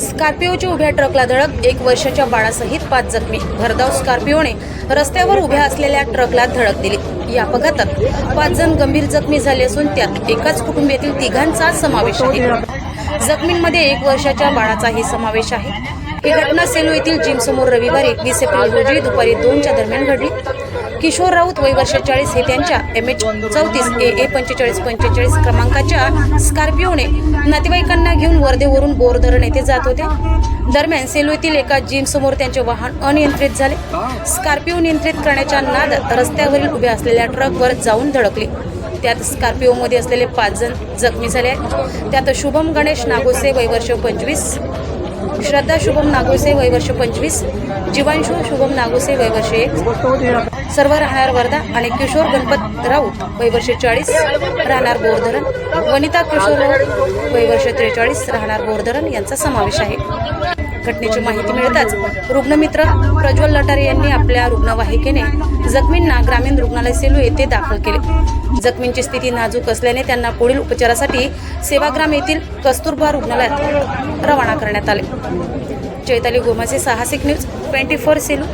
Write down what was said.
स्कॉर्पिओच्या उभ्या ट्रकला धडक एक वर्षाच्या बाळासहित पाच जखमी. भरधाव स्कॉर्पिओने रस्त्यावर उभ्या असलेल्या ट्रकला धडक दिली. या अपघातात पाच जण गंभीर जखमी झाले असून त्यात एकाच कुटुंबातील तिघांचा समावेश आहे. जखमींमध्ये एक वर्षाच्या बाळाचाही समावेश आहे. ही घटना सेलू येथील जिमसमोर रविवारी एकवीस एप्रिल रोजी दुपारी दोनच्या दरम्यान घडली. किशोर राऊत वय वर्ष चाळीस हे त्यांच्या एम एच चौतीस ए ए पंचेचाळीस पंचेचाळीस क्रमांकाच्या स्कॉर्पिओने नातेवाईकांना घेऊन वर्धेवरून बोर धरण येथे जात होते. दरम्यान सेलू येथील एका जिम समोर त्यांचे वाहन अनियंत्रित झाले. स्कॉर्पिओ नियंत्रित करण्याच्या नादात रस्त्यावरील उभ्या असलेल्या ट्रकवर जाऊन धडकले. त्यात स्कॉर्पिओमध्ये असलेले पाच जण जखमी झाले आहेत. त्यात शुभम गणेश नागोसे वय वर्ष पंचवीस श्रद्धा शुभम नागोसे वय वर्ष पंचवीस जीवांशु शुभम नागोसे वय वर्ष एक सर्व राहणार वर्धा आणि किशोर गणपत राऊत वय वर्ष चाळीस राहणार बोरधरण वनिता किशोर राऊत वय वर्ष त्रेचाळीस राहणार बोरधरण यांचा समावेश आहे. घटनेची माहिती मिळताच रुग्णमित्र प्रज्वल लटारे यांनी आपल्या रुग्णवाहिकेने जखमींना ग्रामीण रुग्णालय सेलू येथे दाखल केले. जखमींची स्थिती नाजूक असल्याने त्यांना पुढील उपचारासाठी सेवाग्राम येथील कस्तुरबा रुग्णालयात रवाना करण्यात आले. चैताली गोमाचे साहसिक न्यूज ट्वेंटी फोर सेलू.